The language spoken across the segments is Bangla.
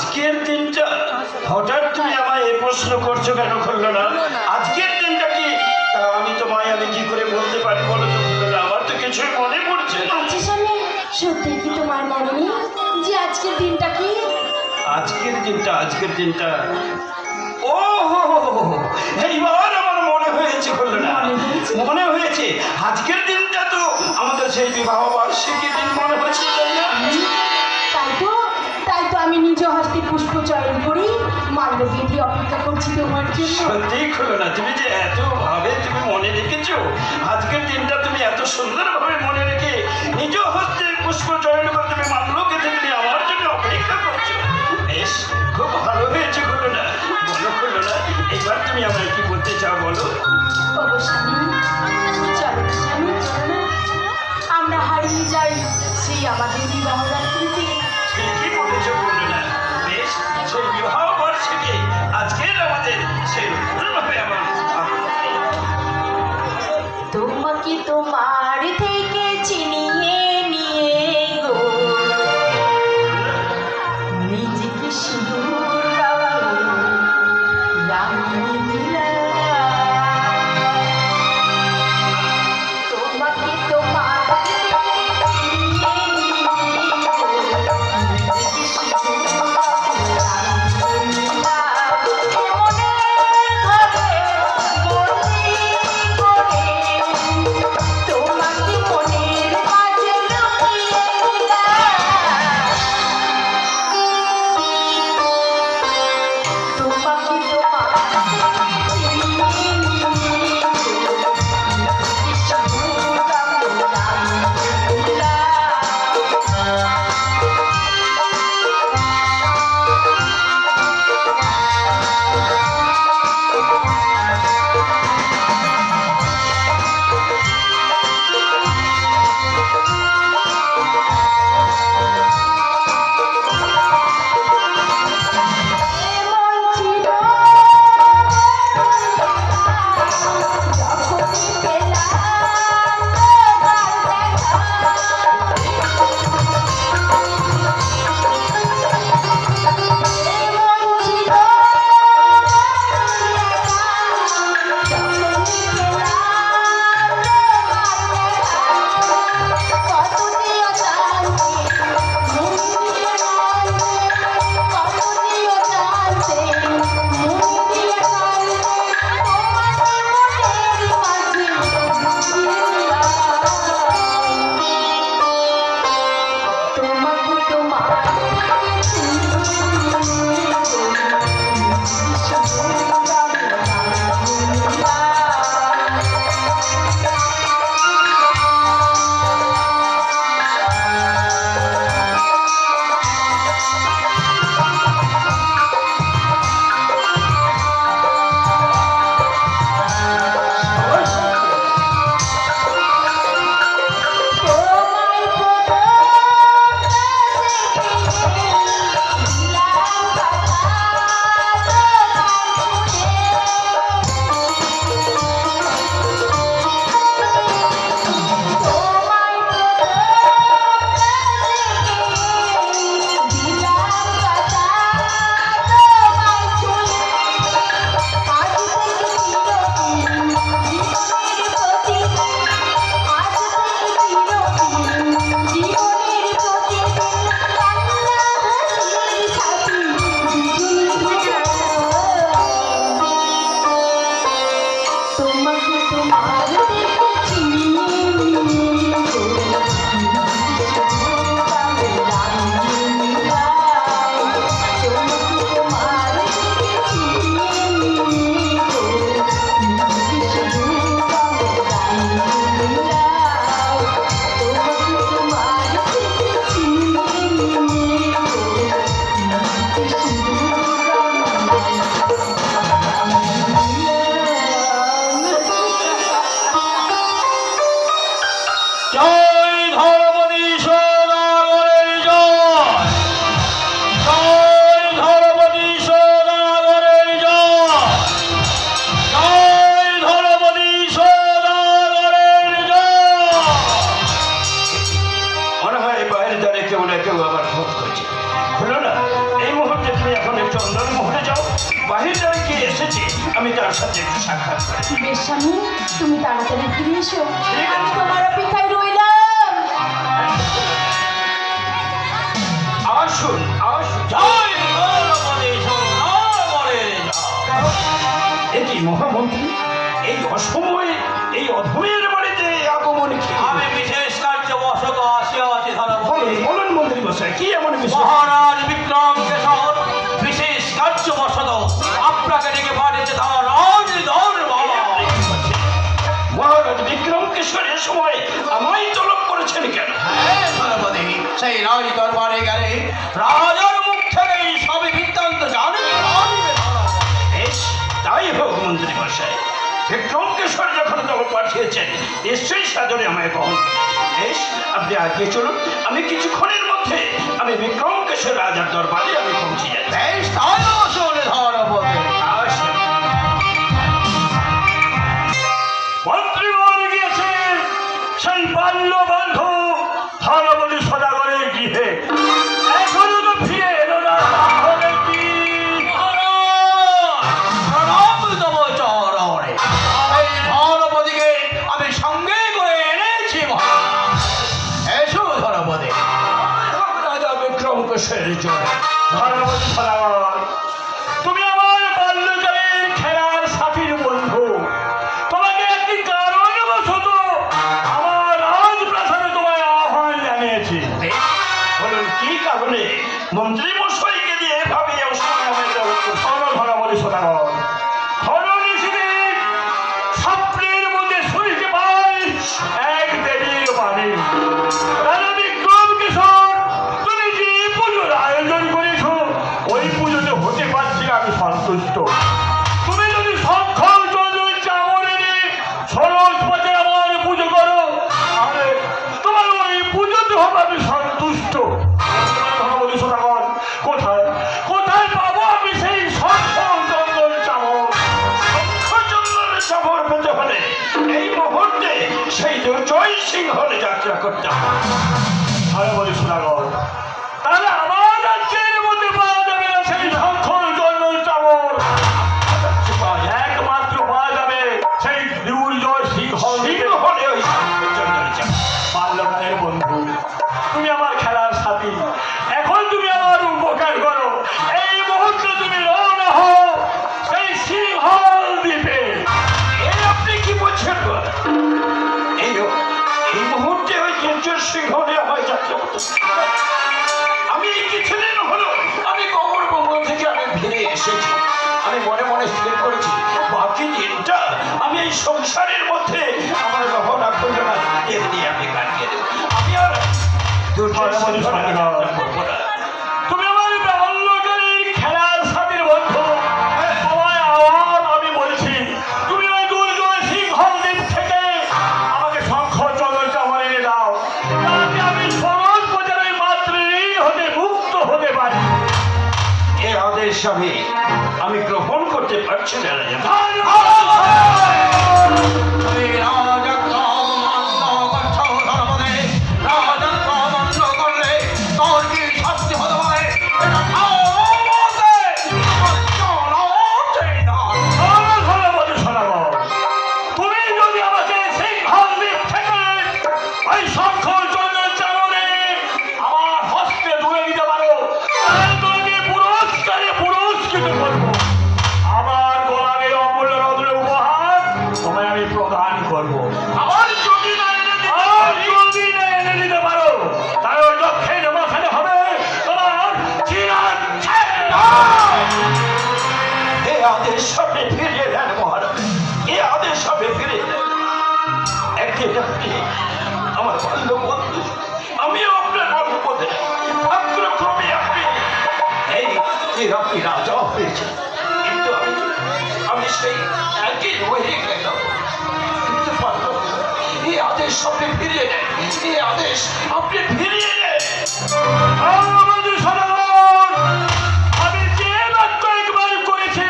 আজকের দিনটা হঠাৎ তুমি আমায় এই প্রশ্ন করছ কেন খুললো না? আজকের দিনটা কি? তা আমি তোমায় আমি কি করে বলতে পারি বলো তো? খুললো না আমার তো কিছুই মনে পড়ছে না। আচ্ছা স্বামী সত্যি কি তোমার মনে নেই যে আজকের দিনটা কি? আজকের দিনটা আজকের দিনটা। ও হো হো এইবার আমার মনে হয়েছে বলল না। মনে হয়েছে? আজকের দিনটা তো আমাদের সেই বিবাহ বার্ষিকী দিন মনে হচ্ছে তাই না? তো আমি নিজ হস্তে পুষ্প চয়ন করি। মাল্যবিধি অপেক্ষা করছি তোমার জন্য। সত্যি খুলো না, তুমি যে এত ভাবে তুমি মনে রেখেছো, আজকের দিনটা তুমি এত সুন্দরভাবে মনে রেখে নিজ হস্তে পুষ্প চয়ন করে তুমি মাল্যকে রাজার সাথে একটু সাক্ষাৎ করে। বেশ স্বামী তুমি তাড়াতাড়ি ফিরে এসো। আমি তোমার অপেক্ষায় রইলাম। আসুন আসুন জয় নরবরে জয় নরবরে জয়। এটি মহামন্ত্রী? এই অসময়ে এই অধমের বাড়িতে আগমন কি? আমি বিশেষ কার্যবশত আসিয়াছি ধরবরে বলুন বলুন মন্ত্রী মশাই কি এমন মহারাজ বিক্রম সেই রাজ দরবারে গেলে রাজার মুখ থেকে এই সবই বৃত্তান্ত জানে তাই হোক, মন্ত্রী মশাই। বিক্রম কিশোর যখন তলব পাঠিয়েছেন, নিশ্চয়ই সাদরে আমায় গ্রহণ বেশ, আপনি আগে চলুন, আমি কিছুক্ষণের মধ্যে আমি বিক্রম কিশোর রাজার দরবারে আমি পৌঁছে যাচ্ছি। বেশ, তাই শুনে সন্তুষ্ট তুমি যদি সক্ষম চন্দ্র চামড়ে নিয়ে সরস পথে আমার পুজো করো তাহলে তোমার ওই পুজোতে হবে আমি সন্তুষ্ট। জয় সিংহলে যাত্রা করতে হবে ধনবলী শোনাগর তুমি আমার বাল্যকালীন খেলার সাথীর বন্ধু। তোমায় আবার আমি বলছি, তুমি ওই দুর্জয় সিংহ দ্বীপ থেকে আমাকে শঙ্খ চামড় এনে দাও। আমি সরল হতে পারি। আমি গ্রহণ করতে পারছি না! আদেশ আপনি ফিরিয়ে দেন এই আদেশ আপনি ফিরিয়ে আমাদের সাধারণ আমি যে বাক্য একবার করেছি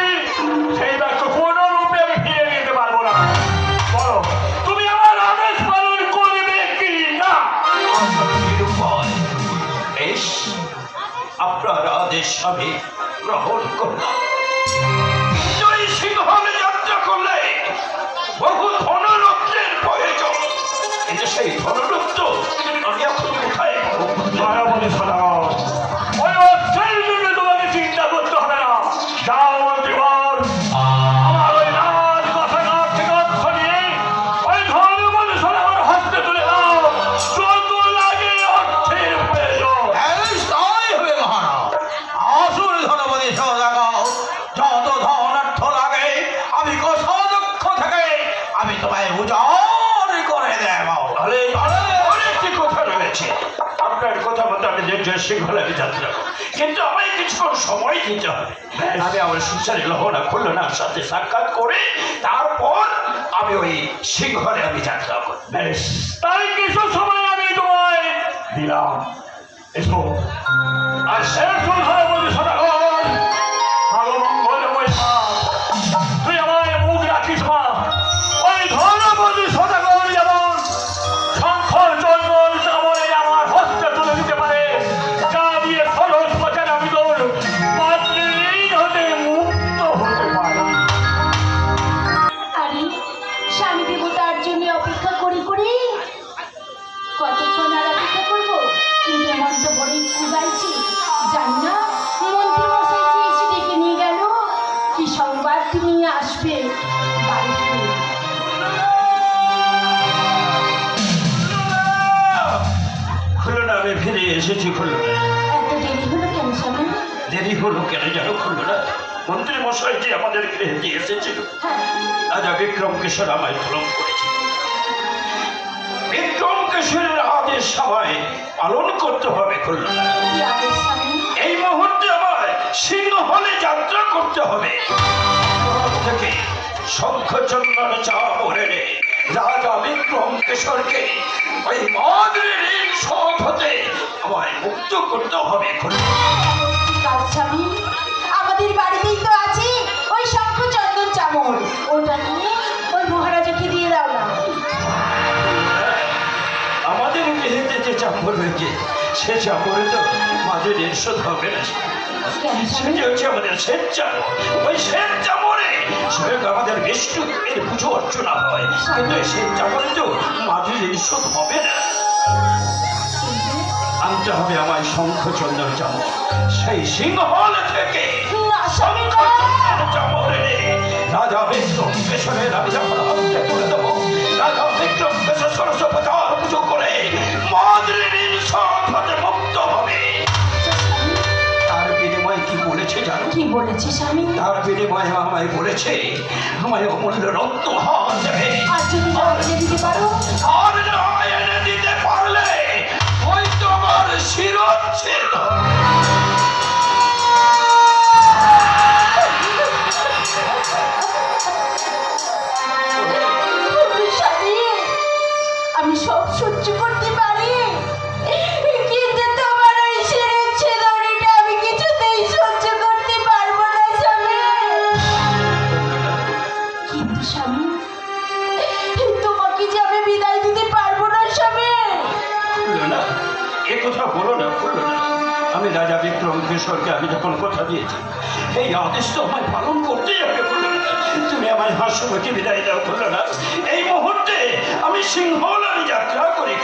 সেই বাক্য কোনো আমি ফিরে নিতে পারব না। বলো তুমি আমার আদেশ পালন করবে কি না? বেশ আপনার আদেশ আমি গ্রহণ করলাম। জয় যাত্রা সিংহলে সেই ধনরত্ন আমি এখন কোথায় মায়া বলে সারা আমি যাত্রা। কিন্তু আমায় কিছুক্ষণ সময় দিতে হবে। আমি আমার সুচারি লহনা খুলনার সাথে সাক্ষাৎ করে তারপর আমি ওই সিংহলে আমি যাত্রা করব বেশ তাই কিছু সময় আমি তোমায় দিলাম। এসো। আর শেষ হয় বলি সদাগর। এসেছি খুলনা দেরি হলো কেন স্বামী দেরি হলো কেন? যেন খুলনা মন্ত্রী মশাই যে আমাদের গৃহে দিয়ে এসেছিল হ্যাঁ। রাজা বিক্রম কিশোর আমায় তলব করেছে বিক্রম কিশোরের আদেশ সবাই পালন করতে হবে খুলনা কি এই মুহূর্তে আমায় সিংহলে যাত্রা করতে হবে। থেকে শঙ্খচন্দন চা পরে রে রাজা বিক্রম কিশোরকে ওই মাদ্রের ঋণ শোধ হতে আমায় মুক্ত করতে হবে স্বামী আমাদের বাড়িতেই তো আছে ওই শঙ্খ চন্দন ওটা নিয়ে ওই মহারাজাকে দিয়ে দাও না। আমাদের গৃহেতে যে চাপড় রয়েছে সে চাপড়ে তো মাঝে নিঃশোধ হবে না সেটি হচ্ছে আমাদের শ্বেত চামড় ওই শ্বেত চামড়ে স্বয়ং আমাদের বিষ্ণু পুজো অর্চনা হয়। কিন্তু সেই চামড়ে তো মাঝে ঈশ্বর হবে না। আনতে হবে আমার শঙ্খচন্দ্র চামড় সেই সিংহল থেকে না জানো কি বলেছে স্বামী তার বিনিময়ে আমায় বলেছে আমায় অমূল্য রক্ত হাত দেবে। আর যদি না এনে দিতে পারো? আর না এনে দিতে পারলে হয়তো আমার আমি রাজা বিক্রম কিশোরকে আমি যখন কথা দিয়েছি, এই আদেশ তো আমায় পালন করতেই হবে তুমি আমার হাস্যমুখী বিদায় দাও খুললো না এই মুহূর্তে আমি সিংহল আমি যাত্রা করি।